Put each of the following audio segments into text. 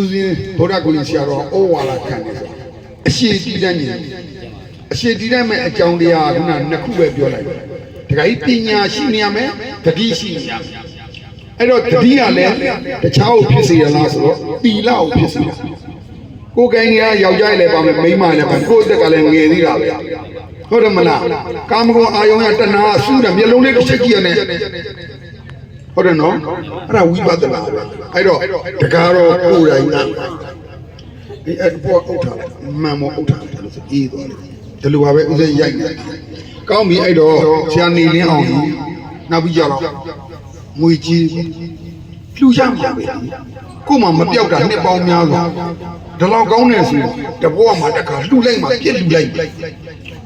ဦးဇင်းဗုဒ္ဓဂုဏ်ဆရာတော်ဩဝါဒခံတယ်ဆိုအရှိတည်တတ်နေအရှိတည်တတ်မဲ့အကြောင်းတရားကခုနနှစ်ခုပဲပြောလိုက်တယ်တခါကြီးပညာရှိနေရမယ်တတိရှိနေရမယ်အဲ့တော့တတိကလည်းတခြားကိုဖြစ်စေရလားဆိုတော့တီလာကိုဖြစ်စေတာကိုယ်ကိုင်းနေရယောက်ျားလည်းပါမယ်မိန်းမလည်းပါကိုယ့်အသက်ကလည်းငယ်သေးတာပဲဟုတ်တယ်မလားကာမဂုဏ်အာယုံရတဏှာဆူးတယ်မျက်လုံးလေးတစ်ချက်ကြည့်ရနဲ့ ဟုတ်တယ်နော်အဲ့ဒါဝိပဿနာပဲအဲ့တော့တကားတော့ကိုယ်တိုင်နာဒီအဲ့ပေါ်အုတ်ထားတယ်မှန်မောအုတ်ထားတယ်လို့ဆိုအေးသွားတယ်ဒီလိုပါပဲဥစဉ်ရိုက်နေတယ်ကောင်းပြီအဲ့တော့ဆရာနေလင်းအောင်ကြီးနောက်ပြီးကြတော့ငွေကြီးလှူရမှာပဲကို့မှာမပြောက်တာနှစ်ပေါင်းများစွာဒီလောက်ကောင်းနေဆိုတဘောမှာတခါလှူလိုက်မှာပြစ်လှူလိုက်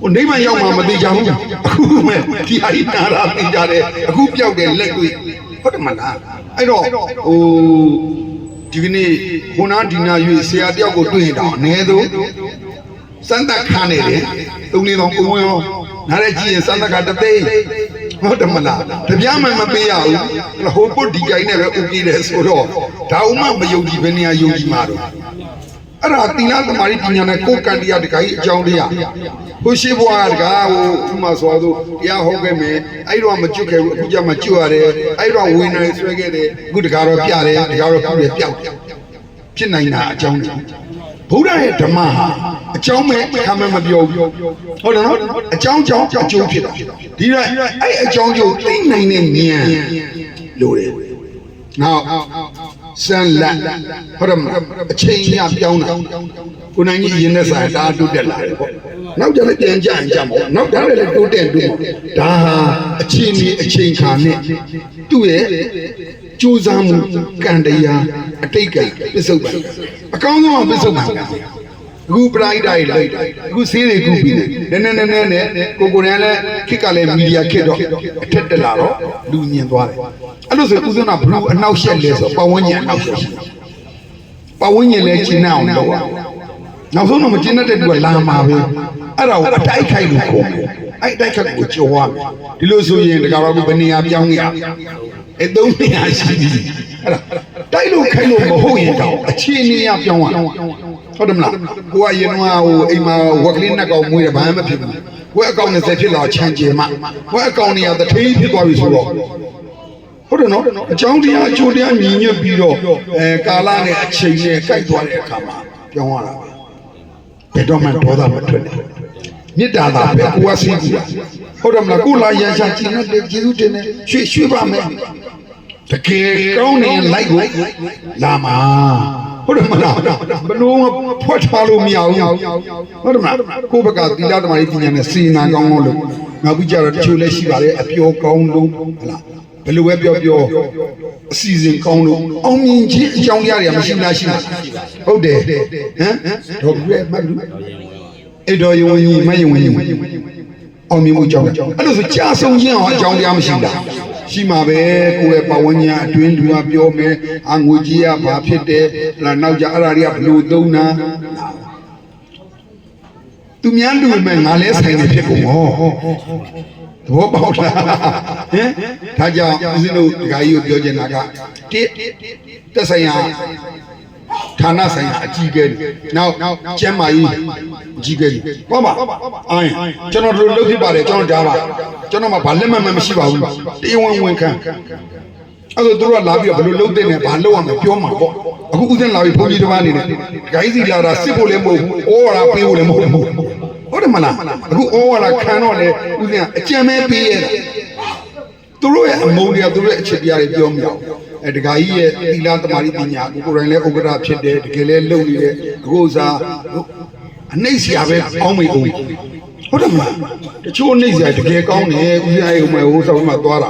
ဟိုနေမရောက်မှမသေးကြဘူးအခုမဲ့ဒီဟာဒီနာရာသိကြတယ်အခုပြောက်တယ်လက်တွေ့ ဟုတ်တယ်မလားအဲ့တော့ဟိုဒီကနေ့ခုနဒီနာရွေဆရာတယောက်ကိုတွေ့ရင်တော့အ ਨੇ ဆုံးစမ်းသက်ခါနေတယ်သုံးလေးတောင်ပုံဝင်ရောနားရဲကြည့်ရင်စမ်းသက်ကတသိန်းဟုတ်တယ်မလားတပြားမှမပေးရဘူးဟိုပုတ်ဒီကြိုင်နဲ့ပဲဥပြေးတယ်ဆိုတော့ဒါဥမမယုံကြည်ဘယ်နေရာယုံကြည်မှာတော့ အဲ့ဒါသီလသမารိပညာနဲ့ကိုယ်ကံတရားတခါကြီးအကြောင်းတရားဟိုရှိဘွားကတကားဟိုဥမာဆိုတော့တရားဟောခဲ့မယ်အဲ့တော့မကျွတ်ခဲ့ဘူးအခုကျမှကျွတ်ရတယ်အဲ့တော့ဝေနိုင်ဆွဲခဲ့တယ်အခုတကားတော့ပြတယ်တကားတော့ပြတယ်ပျောက်တယ်ဖြစ်နိုင်တာအကြောင်းတရားဘုရားရဲ့ဓမ္မဟာအကြောင်းမဲ့ခံမမပြောဘူးဟုတ်တယ်နော်အကြောင်းကြောင့်အကျိုးဖြစ်တာဒီတော့အဲ့အကြောင်းကျိုးသိနိုင်တဲ့ဉာဏ်လိုတယ်နောက် စံလက်ဟုတ်တယ်မလားအချိန်ရပြောင်းတာကိုနိုင်ကြီးရင်နဲ့ဆိုင်ဒါတုတ်တက်လာတယ်ပေါ့နောက်ကြလည်းပြန်ကြရင်ကြမှာနောက်ကြလည်းတိုးတက်တိုးဒါဟာအချိန်ကြီးအချိန်ခါနဲ့သူ့ရဲ့ကြိုးစားမှုကံတရားအတိတ်ကပစ္စုပန်အကောင်းဆုံးပစ္စုပန်ကံ အခုပရိုက်တာတွေလိုက်တာအခုဆေးတွေကူပြီးတယ်နည်းနည်းနည်းနည်းနဲ့ကိုကိုရန်လည်းခစ်ကလည်းမီဒီယာခစ်တော့အထက်တက်လာတော့လူမြင်သွားတယ်အဲ့လိုဆိုဦးဇင်းကဘလူးအနောက်ရှက်လဲဆိုပဝန်းကျင်အနောက်ရှက်ရှိတယ်ပဝန်းကျင်လည်းကျင်းအောင်လုပ်ရနောက်ဆုံးတော့မကျင်းတတ်တဲ့သူကလာမှာပဲအဲ့ဒါကိုအတိုက်ခိုက်လို့ခေါ်တယ်အဲ့အတိုက်ခိုက်ကိုကြော်ရမယ်ဒီလိုဆိုရင်တကားတော့ဘယ်နေရာပြောင်းရအဲ့သုံးနေရာရှိပြီအဲ့ဒါတိုက်လို့ခိုက်လို့မဟုတ်ရင်တော့အခြေအနေရပြောင်းရ ဟုတ်တယ်မလားကိုကရင်ကဟိုအိမ်မှာဝက်ကလေးနှစ်ကောင်မွေးတယ်ဘာမှမဖြစ်ဘူးကိုယ်အကောင့်20ဖြစ်လာချမ်းကျင်မှကိုယ်အကောင့်တွေကတထေးဖြစ်သွားပြီဆိုတော့ဟုတ်တယ်နော်အကြောင်းတရားအကျိုးတရားညီညွတ်ပြီးတော့အဲကာလနဲ့အချိန်နဲ့ကိုက်သွားတဲ့အခါမှာပြောင်းရတာပဲဘယ်တော့မှဒေါသမထွက်နဲ့မေတ္တာသာပဲကိုကစီးကြည့်ဟုတ်တယ်မလားကိုလာရန်ချကြည်နဲ့ကျေးဇူးတင်တယ်ရွှေရွှေပါမယ်တကယ်ကောင်းနေလိုက်ကိုလာမှာ ဟုတ်တယ်မလားဘလို့ဖွက်ထားလို့မရဘူးဟုတ်တယ်မလားကိုယ့်ဘက်ကသီလသမารီပညာနဲ့စေနာကောင်းကောင်းလို့နောက်ပြီးကြတော့တချို့လည်းရှိပါတယ်အပျော်ကောင်းလို့ဟုတ်လားဘယ်လိုပဲပြောပြောအစီအစဉ်ကောင်းလို့အောင်မြင်ခြင်းအကြောင်းတရားတွေမရှိလားရှိလားဟုတ်တယ်ဟမ်တော့ဘယ်မှတ်လို့အဲ့တော့ယုံရင်မယုံရင်အောင်မြင်မှုအကြောင်းအဲ့လိုဆိုကြာဆုံးခြင်းအောင်အကြောင်းတရားမရှိလား ရှိမှာပဲကိုယ့်ရဲ့ပဝန်းကျင်အတွင်းသူကပြောမယ်အာငွေကြီးကဘာဖြစ်တယ်လားနောက်ကြအဲ့ဒါတွေကဘလို့သုံးတာသူများလူမဲ့ငါလဲဆိုင်နေဖြစ်ကုန်ဟောသဘောပေါက်လားဟင်ဒါကြောင့်ဦးဇင်းတို့ဒကာကြီးကိုပြောချင်တာကတစ်တက်ဆိုင်ရာဌာနဆိုင်ရာအကြီးအကဲတွေနောက်ကျမ်းမာရေး အကြီးအကဲတွေဟုတ်ပါအိုင်းကျွန်တော်တို့လုပ်ဖြစ်ပါတယ်ကျွန်တော်ကြားပါကျွန်တော်မှဘာလက်မှတ်မှမရှိပါဘူးတရားဝင်ဝင်ခံအဲ့တော့သူတို့ကလာပြီးတော့ဘယ်လိုလုပ်တဲ့နဲ့ဘာလုပ်ရမလဲပြောမှာပေါ့အခုဦးဇင်းလာပြီးဘုန်းကြီးတစ်ပါးအနေနဲ့ဒကာကြီးစီလာတာစစ်ဖို့လည်းမဟုတ်ဘူးဩဝါဒပေးဖို့လည်းမဟုတ်ဘူးဟုတ်တယ်မလားအခုဩဝါဒခံတော့လေဦးဇင်းကအကြံမဲပေးရတာသူတို့ရဲ့အမုန်းတရားသူတို့ရဲ့အချက်တရားတွေပြောမရအောင်အဲဒကာကြီးရဲ့သီလသမารိပညာကိုကိုယ်တိုင်လည်းဥက္ကဋ္ဌဖြစ်တယ်တကယ်လည်းလုပ်နေတယ်အခုစား အနှိမ့်စရာပဲအောင်းမိအောင်ဟုတ်တယ်မလားတချို့နှိမ့်စရာတကယ်ကောင်းတယ်ဦးဇင်းရဲ့ဟိုမှာဟိုဆောင်မှာသွားတာ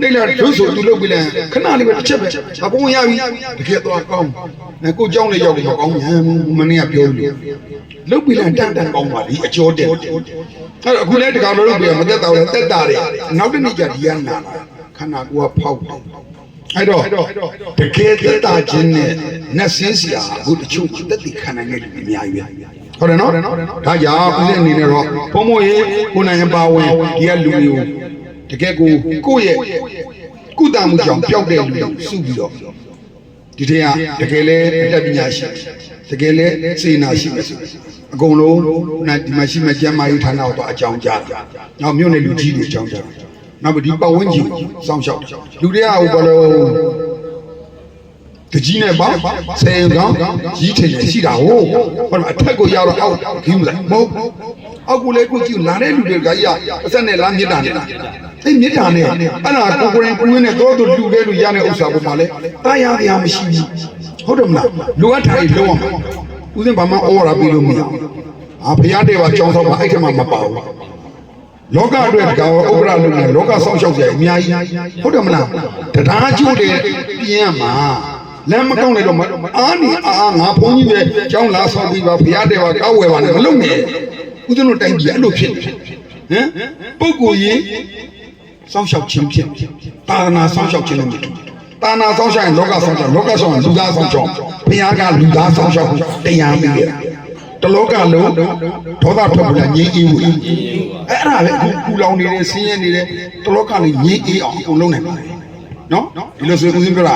နှိမ့်လာဒုဆိုသူလုပ်ပြီးလဲခဏလေးပဲတစ်ချက်ပဲအပုံရပြီတကယ်သွားကောင်းအဲကိုเจ้าလေးရောက်တယ်မကောင်းဘူးမနေ့ကပြောလို့လုတ်ပြီးလဲတန်တန်ကောင်းပါလေအကျော်တက်အဲ့တော့အခုလဲတကောင်လို့လုပ်ပြီးမသက်တော့လဲတက်တာတယ်နောက်တစ်နေ့ကျဒီကနာလာခန္ဓာကိုယ်ကဖောက်တယ်အဲ့တော့တကယ်သက်တာခြင်းနဲ့နတ်ဆင်းစရာအခုတချို့တက်တည်ခံနိုင်တဲ့လူအများကြီးပဲ ဟုတ်တယ်နော်ဒါကြောင့်ဦးဇင်းအနေနဲ့တော့ဘုံဘုံရေကိုနိုင်ပါဝင်ဒီကလူမျိုးတကယ်ကိုကိုယ့်ရဲ့ကုသမှုကြောင့်ပျောက်တဲ့လူတွေစုပြီးတော့ဒီထက်ကတကယ်လဲအတတ်ပညာရှိတကယ်လဲစေနာရှိမယ်ဆိုအကုန်လုံးနိုင်ဒီမှာရှိမဲ့ကျမ်းမာရေးဌာနကိုတော့အကြောင်းကြားတယ်နောက်မြို့နယ်လူကြီးတွေအကြောင်းကြားတယ်နောက်ပြီးဒီပတ်ဝန်းကျင်ကိုစောင့်ရှောက်တယ်လူတွေကဟိုဘလို့ တကြီးနဲ့ပေါ့ဆယ်ကောင်းကြီးထင်တယ်ရှိတာဟုတ်ဟောအထက်ကိုရောက်တော့အောက်ခင်းမလိုက်မဟုတ်အောက်ကိုလည်းကိုကြည့်လာတဲ့လူတွေကကြီးအဆက်နဲ့လားမြစ်တာနေတာအဲ့မြစ်တာနဲ့အဲ့ဒါကိုကိုရင်ကိုရင်းနဲ့တော့တို့လူတဲ့လူရတဲ့ဥစ္စာကိုမှလည်းတာယာရမရှိဘူးဟုတ်တယ်မလားလိုအပ်တာကြီးလုံးအောင်ဦးစင်းဘာမှဩဝါဒပေးလို့မရဘူးအာဘုရားတဲ့ကကြောင်းဆောင်မှာအဲ့ထက်မှမပါဘူးလောကအတွက်တကောင်ဥပဒလုပ်နေလောကဆောက်ရှောက်ကြအများကြီးဟုတ်တယ်မလားတရားကျိုးတဲ့ပြင်းရမှာ လမ်းမကောင်းလေတော့မအားနေအားငါဘုန်းကြီးပဲကျောင်းလာဆောင်ပြီးပါဘုရားတဲ့ကကောက်ဝယ်ပါနဲ့မလုပ်နဲ့ဦးဇင်းတို့တိုင်းပြည်အဲ့လိုဖြစ်ဟမ်ပုဂ္ဂိုလ်ရင်စောင့်ရှောက်ခြင်းဖြစ်တာသနာစောင့်ရှောက်ခြင်းလည်းမတူတာနာစောင့်ရှောက်ရင်လောကစောင့်ရှောက်လောကစောင့်ရင်လူသားစောင့်ရှောက်ဘုရားကလူသားစောင့်ရှောက်တရားပြီးတယ်တလောကလုံးဒေါသထွက်လာငြိမ်းအေးဘူးအဲ့အဲ့ဒါပဲအခုပူလောင်နေတဲ့ဆင်းရဲနေတဲ့တလောကလေးငြိမ်းအေးအောင်အကုန်လုံးနိုင်ပါတယ် နော်ဒီလိုဆိုဦးစင်းပြောတာ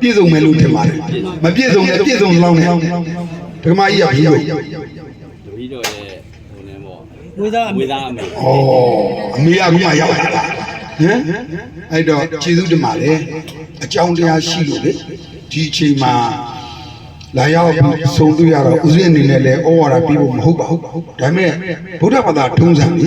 ပြည့်စုံမယ်လို့ထင်ပါတယ်မပြည့်စုံနဲ့ပြည့်စုံလောင်းနေဓမ္မကြီးကပြီးလို့တပီးတော့ရဲ့ဟိုနေပေါ့ဝေသားအဝေမေသားအမေဩအမေကအခုမှရောက်လာတာဟမ်အဲ့တော့ကျေးဇူးတင်ပါတယ်အကြောင်းတရားရှိလို့လေဒီအချိန်မှာလာရောက်ပြီးဆုံးတွေ့ရတော့ဦးဇင်းအနေနဲ့လည်းဩဝါဒပြီးဖို့မဟုတ်ပါဘူးဒါပေမဲ့ဗုဒ္ဓဘာသာထုံးစံလေ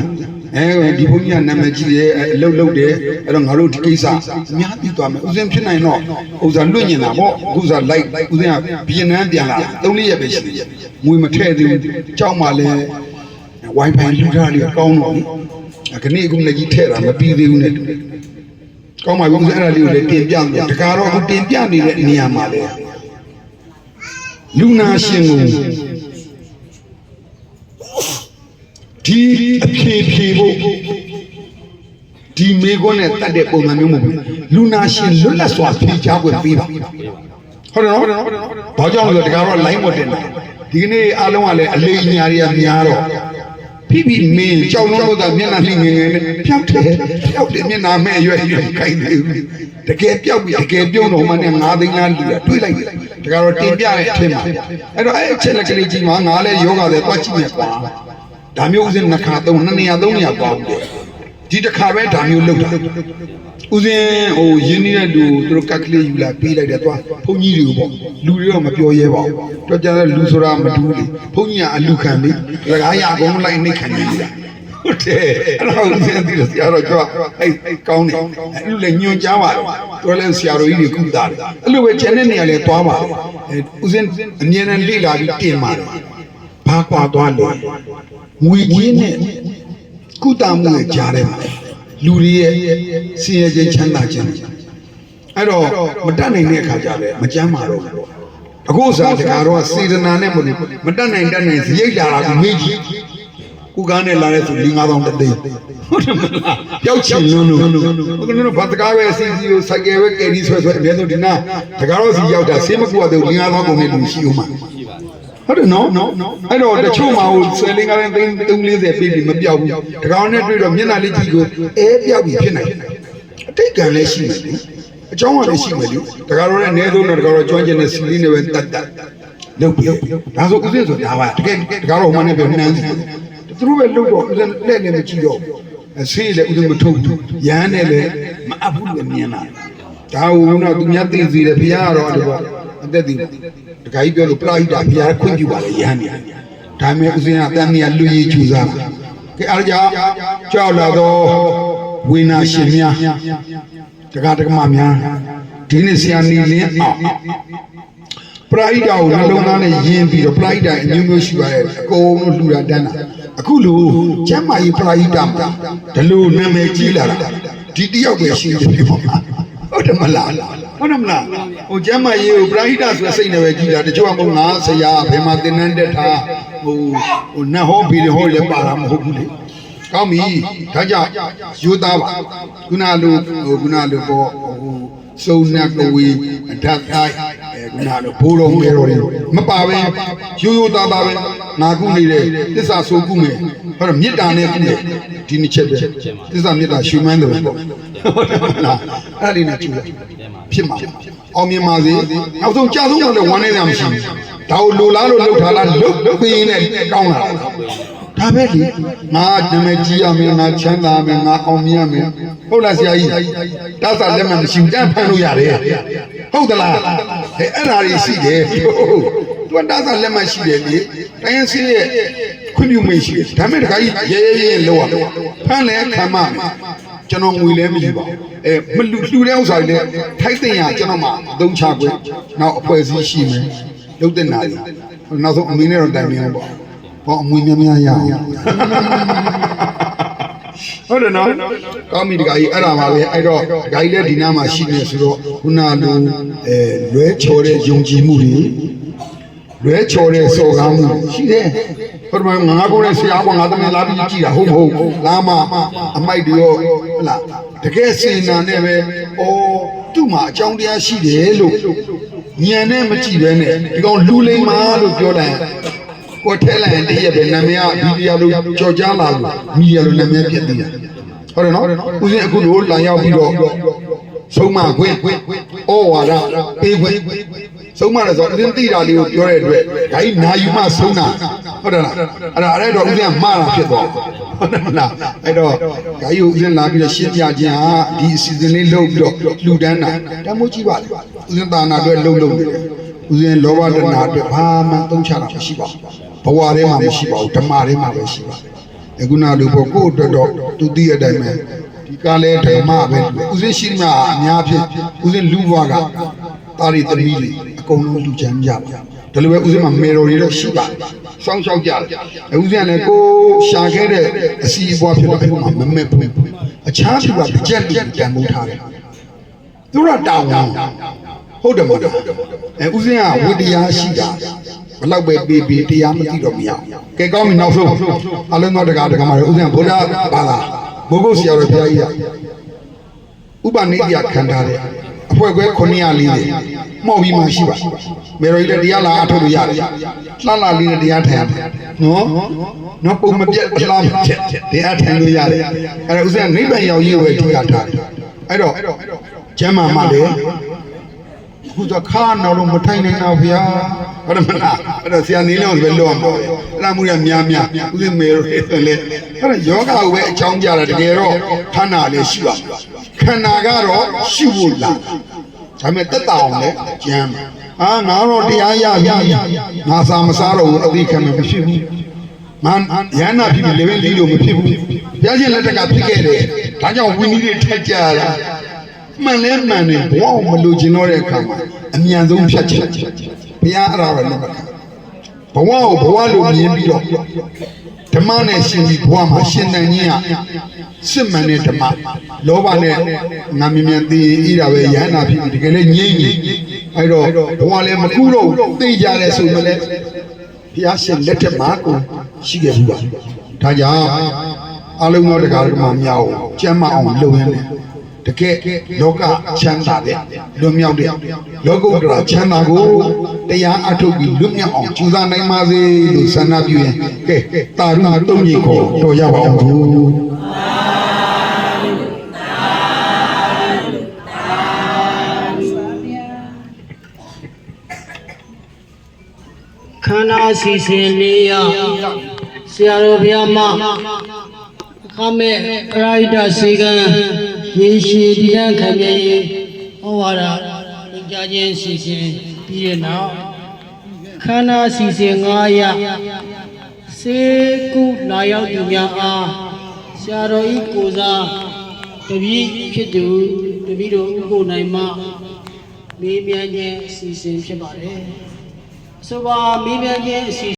အဲဒီဘုန်းကြီးကနာမည်ကြီးတယ်အလုတ်လုတ်တယ်အဲ့တော့ငါတို့ဒီကိစ္စအများကြီးသွားမယ်ဦးဇင်းဖြစ်နိုင်တော့ဥစ္စာလွတ်ညင်တာပေါ့အခုစားလိုက်ဦးဇင်းကဗီယက်နမ်ပြန်လာ၃ရက်ပဲရှိတယ်ငွေမထည့်သေးဘူးကြောက်မှလည်း wifi လူထားလေးကောင်းတော့လေအခနေ့အခုလည်းကြီးထည့်တာမပြီးသေးဘူးနဲ့တူတယ်ကောင်းပါပြီဦးဇင်းအဲ့ဒါလေးကိုလည်းတင်ပြမယ်တကားတော့အခုတင်ပြနေတဲ့နေရာမှာလေလူနာရှင်ကို ဒီအဖြေဖြေဖို့ဒီမေခွန်းနဲ့တတ်တဲ့ပုံစံမျိုးမဟုတ်ဘူးလူနာရှင်လွတ်လပ်စွာဖြေချခွင့်ပေးပါဟုတ်တယ်နော်ဘာကြောင့်လဲဆိုတော့တကားတော့ line မတင်တယ်ဒီကနေ့အားလုံးကလည်းအလေးညာတွေကများတော့ဖိဖိမင်းကြောက်လုံးလို့သာမျက်နှာလှငယ်ငယ်နဲ့ပျောက်တယ်ပျောက်တယ်မျက်နှာမဲ့ရွယ်ရွယ်ခိုင်းနေဘူးတကယ်ပျောက်ပြီတကယ်ပြုံးတော့မှနဲ့ငါးသိန်းလားလူတာတွေးလိုက်တယ်တကားတော့တင်ပြတဲ့အထင်မှာအဲ့တော့အဲ့အချက်လက်ကလေးကြီးမှာငါလည်းယောဂလည်းတွားကြည့်မယ်ကွာ ဒါမျိုးဥစဉ်နှစ်ခါသုံးနှစ်နေရာသုံးနေရာပေါ့ဒီတစ်ခါပဲဒါမျိုးလုပ်တာဦးစင်းဟိုရင်းနှီးတဲ့လူသူတို့ကတ်ကလေးယူလာပေးလိုက်တယ်သွားဘုန်းကြီးတွေကိုပေါ့လူတွေတော့မပြောရဲပါဘူးတော့ကြတဲ့လူဆိုတာမတူဘူးလေဘုန်းကြီးကအလူခံလေစကားရအကုန်လိုက်နှိတ်ခံနေကြဟုတ်တယ်အဲ့တော့ဦးစင်းဒီဆရာတော်ကျော်အဲ့ကောင်းတယ်အဲ့လိုလေညွန်ကြားပါတယ်တော်လဲဆရာတော်ကြီးတွေကုတာတယ်အဲ့လိုပဲကျန်တဲ့နေရာလဲသွားပါတယ်အဲ့ဦးစင်းအမြဲတမ်းလေ့လာပြီးတင်ပါတယ် ဘာကွာသွားလဲငွေကြီးနဲ့ကုတမှုရဲ့ကြားထဲမှာလူတွေရဲ့ဆင်းရဲခြင်းချမ်းသာခြင်းအဲ့တော့မတတ်နိုင်တဲ့အခါကျလည်းမကြမ်းပါတော့ဘူးအခုစားတကားတော့စေတနာနဲ့မလို့မတတ်နိုင်တတ်နိုင်ဇရိတ်လာတာကမေးကြည့်ကုကားနဲ့လာတဲ့ဆို၄5000တသိန်းဟုတ်တယ်မလားပျောက်ချင်လွန်းလို့ဘုရားတို့ဘာတကားပဲစီစီကိုစိုက်ကယ်ပဲကယ်ဒီဆွဲဆွဲအများဆုံးဒီနာတကားတော့စီရောက်တာဆေးမကူရတဲ့၄5000ကုန်နဲ့လူရှိဦးမှာရှိပါတယ် ဟုတ်တယ်နော်အဲ့တော့တချို့မှာဟိုဆယ်လင်းကားတဲ့သိန်း340ပေးပြီးမပြောက်ဘူးတကောင်နဲ့တွေ့တော့မျက်နှာလေးကြည့်ကိုအဲပြောက်ပြီးဖြစ်နိုင်တယ်အတိတ်ကံလည်းရှိမယ်လေအကြောင်းကလည်းရှိမယ်လေတကောင်တော့လည်းအနည်းဆုံးတော့တကောင်တော့ကျွမ်းကျင်တဲ့စီလေးနဲ့ပဲတတ်တတ်လုပ်ပြီးဒါဆိုဥစဉ်ဆိုတာပါတကယ်တကောင်တော့ဟိုမှနဲ့ပြောနှမ်းစီသူတို့ပဲလုပ်တော့ဥစဉ်လက်နဲ့မကြည့်တော့ဆေးလည်းဥစဉ်မထုတ်ဘူးရမ်းနဲ့လည်းမအပ်ဘူးလို့မြင်လာဒါဟိုကတော့သူများသိစီတယ်ဘုရားကတော့အဲ့လို အသက်တည်တခါကြီးပြောလို့ပလာဟိတာဘုရားခွင့်ပြုပါလေရမ်းနေဒါပေမဲ့ဥစဉ်ကတန်မြာလူရည်ချူစားကဲအားကြောင့်ကြောက်လာတော့ဝိနာရှင်များတက္ကတက္ကမများဒီနေ့ဆရာနေလင်းအောင်ပရာဟိတာကိုနှလုံးသားနဲ့ယဉ်ပြီးတော့ပရာဟိတာအမျိုးမျိုးရှိပါတယ်အကုန်လုံးလှူတာတန်းတာအခုလိုကျမ်းမာရေးပရာဟိတာမှာဒီလိုနာမည်ကြီးလာတာဒီတယောက်ပဲရှိတယ်ပြောမှာဟုတ်တယ်မလား ဟုတ်တယ်မလားဟိုကျမ်းမာရေးကိုပရာဟိတာဆိုတဲ့စိတ်နဲ့ပဲကြီးတာတချို့ကမဟုတ်ငါဆရာဘယ်မှာသင်တန်းတက်တာဟိုဟိုနတ်ဟောဘီလဟောလည်းပါတာမဟုတ်ဘူးလေကောင်းပြီဒါကြောင့်ယူသားပါခုနလိုဟိုခုနလိုပေါ့ဟိုစုံနတ်ကဝေအထက်တိုင်းအဲခုနလိုဘိုးတော်မေတော်တွေမပါပဲရိုးရိုးသားသားပဲငါကုနေတဲ့သစ္စာဆိုကုမယ်ဟောတော့မေတ္တာနဲ့ကုမယ်ဒီနှစ်ချက်ပဲသစ္စာမေတ္တာရှုမှန်းတယ်ပေါ့ဟုတ်တယ်မလားအဲ့ဒီနဲ့ကျူလိုက်တဲမှာ ဖြစ်မှာအောင်မြင်ပါစေနောက်ဆုံးကြာဆုံးတော့လည်းဝမ်းနေတာမရှိဘူးဒါကိုလိုလားလို့လှုပ်ထားလားလှုပ်လှုပ်ပင်းနဲ့ကောင်းလာတာဒါပဲလေငါနာမည်ကြီးရမယ်ငါချမ်းသာမယ်ငါအောင်မြင်ရမယ်ဟုတ်လားဆရာကြီးဒါသာလက်မှတ်မရှိဘူးတန်းဖမ်းလို့ရတယ်ဟုတ်သလားအဲအဲ့ဒါတွေရှိတယ်ဟုတ်သူကဒါသာလက်မှတ်ရှိတယ်လေတိုင်းစင်းရဲ့ခွင့်ပြုမိတ်ရှိတယ်ဒါမဲ့တခါကြီးရဲရဲရဲလောက်ရဖမ်းလဲခံမမယ် ကျွန်တော်ငွေလည်းမရှိပါဘူးအဲမလူလှူတဲ့ဥစ္စာတွေလည်းထိုက်တင်ရကျွန်တော်မှအသုံးချခွင့်နောက်အဖွဲ့အစည်းရှိမယ်လုတ်တဲ့နာရီနောက်ဆုံးအမင်းနဲ့တော့တိုင်မြင်အောင်ပေါ့ဘောအမွေများများရအောင်ဟုတ်တယ်နော်ကောင်းပြီတခါကြီးအဲ့ဒါပါပဲအဲ့တော့တခါကြီးလည်းဒီနားမှာရှိနေဆိုတော့ခုနလိုအဲလွဲချော်တဲ့ယုံကြည်မှုတွေလွဲချော်တဲ့စော်ကားမှုရှိတယ် ဟုတ်တယ်မငါကိုယ်နဲ့ဆရာကငါသမီးလာပြီးကြည့်တာဟုတ်မဟုတ်လာမအမိုက်တွေရောဟုတ်လားတကယ်စင်နာနဲ့ပဲအော်သူ့မှာအကြောင်းတရားရှိတယ်လို့ညံနဲ့မကြည့်ပဲနဲ့ဒီကောင်လူလိမ္မာလို့ပြောလိုက်ကိုထဲလိုက်ရင်တည့်ရပဲနာမည်ကဗီဒီယိုလို့ကြော်ကြားလာလို့မီဒီယာလို့နာမည်ပြည့်တည်တာဟုတ်တယ်နော်ဦးစင်းအခုလိုလာရောက်ပြီးတော့ဆုံးမခွင့်ဩဝါဒပေးခွင့်ဆုံးမတယ်ဆိုတော့အင်းသိတာလေးကိုပြောတဲ့အတွက်ဒါကြီးနာယူမှဆုံးတာ ဟုတ်တယ်လားအဲ့ဒါအဲ့တော့ဦးစင်းကမှားတာဖြစ်သွားဟုတ်တယ်မလားအဲ့တော့ဒါကြီးကိုဦးစင်းလာပြီးတော့ရှင်းပြခြင်းဟာဒီအစီအစဉ်လေးလုပ်ပြီးတော့လူတန်းတာတမိုးကြည့်ပါလေဦးစင်းသာနာအတွက်လုံလုံနေတယ်ဦးဇင်းလောဘတဏှာအတွက်ဘာမှသုံးချတာမရှိပါဘူးဘဝထဲမှာမရှိပါဘူးဓမ္မထဲမှာပဲရှိပါတယ်အခုနာလို့ပေါ့ကိုယ့်အတွက်တော့သူသိတဲ့အတိုင်းပဲဒီကလည်းဓမ္မပဲဦးဇင်းရှိမှအများဖြင့်ဦးဇင်းလူဘဝကတာရီသမီးတွေအကုန်လုံးလူချမ်းကြပါဒါလိုပဲဦးဇင်းမှာမေတော်တွေလည်းရှိပါတယ် စောင်းရှောက်ကြတယ်ဦးဇင်းကလည်းကိုရှာခဲ့တဲ့အစီအပွားဖြစ်တော့အဲ့မှာမမက်ဘူးအခြားသူကကြက်လူတန်မိုးထားတယ်သူကတောင်းတောင်းဟုတ်တယ်မဟုတ်လားအဲဦးစင်းကဝိတရားရှိတာဘလောက်ပဲပေးပေးတရားမသိတော့မရအောင်ကဲကောင်းပြီနောက်ဆုံးအလုံးသောတကားတကားမှာဦးစင်းကဗုဒ္ဓဘာသာဘုဂုတ်ဆရာတော်ဘုရားကြီးကဥပနိယခန္ဓာတဲ့အ ဖွဲ့ခွဲ940မှောက်ပြီးမှရှိပါမေတော်ကြီးလည်းတရားလာအထုတ်လို့ရတယ်လှလှလေးနဲ့တရားထိုင်ရတယ်နော်နော်ပုံမပြတ်အလားမပြတ်တရားထိုင်လို့ရတယ်အဲ့ဒါဦးစင်းကနိဗ္ဗာန်ရောက်ရေးကိုပဲထူရထားတယ်အဲ့တော့ကျမ်းမာမှလည်းအခုတော့ခါနောက်တော့မထိုင်နိုင်တော့ဗျာဟုတ်တယ်မလားအဲ့တော့ဆရာနေလုံးပဲလောအောင်ပါပဲအဲ့ဒါမှုရများများဥစဉ်မေရောဆိုလေအဲ့တော့ယောဂကိုပဲအကြောင်းပြတာတကယ်တော့ခန္ဓာလေးရှိပါခန္ဓာကတော့ရှိဖို့လား ဒါပေမဲ့တက်တာအောင်လေကျမ်းအာငါတော့တရားရပြီငါစာမစားတော့ဘူးအသိခံမဖြစ်ဘူးမန်ရဟနာဖြစ်ပြီးလေဘယ်လေးလို့မဖြစ်ဘူးဘုရားရှင်လက်ထက်ကဖြစ်ခဲ့တယ်ဒါကြောင့်ဝိနည်းတွေထက်ကြတာမှန်လဲမှန်တယ်ဘဝကိုမလိုချင်တော့တဲ့အခါမှာအမြန်ဆုံးဖြတ်ချက်ဘုရားအဲ့ဒါပဲလက်မခံဘဝကိုဘဝလိုမြင်ပြီးတော့ဓ မ္မနဲ့ရှင်ပြီးဘဝမှာရှင်တန်ကြီးကစစ်မှန်တဲ့ဓမ္မလောဘနဲ့ငါမြင်မြန်သိဤတာပဲယန္တာဖြစ်ပြီးတကယ်လည်းငြိမ့်နေအဲ့တော့ဘဝလည်းမကူတော့ဘူးသိကြတယ်ဆိုမှလည်းဘုရားရှင်လက်ထက်မှာကိုရှိခဲ့ဘူးပါဒါကြောင့်အလုံးသောတရားဓမ္မများကိုကျမ်းမအောင်လုပ်ရင်းနဲ့ တကယ်လောကချမ်းသာတဲ့လွတ်မြောက်တဲ့လောကုတ္တရာချမ်းသာကိုတရားအထုတ်ပြီးလွတ်မြောက်အောင်ကြိုးစားနိုင်ပါစေလို့ဆန္ဒပြုရင်ကဲတာရုဏတုံးကြီးခေါ်တော်ရပါအောင်ဘုခန္ဓာစီစဉ်လေးရဆရာတော်ဘုရားမခမဲပရိဒစေကံ ရေရှိတည်ရန်ခံမြဲရေးဟောဝါဒလူကြခြင်းစီစဉ်ပြီးတဲ့နောက်ခန္ဓာစီစဉ်9ရစေကုလာရောက်သူများအားဆရာတော်ဤကိုစားတပည့်ဖြစ်သူတပည့်တို့ဥပုနိုင်မှမေးမြန်းခြင်းစီစဉ်ဖြစ်ပါတယ်ဆိုပါမိမြန်းခြင်းအစီ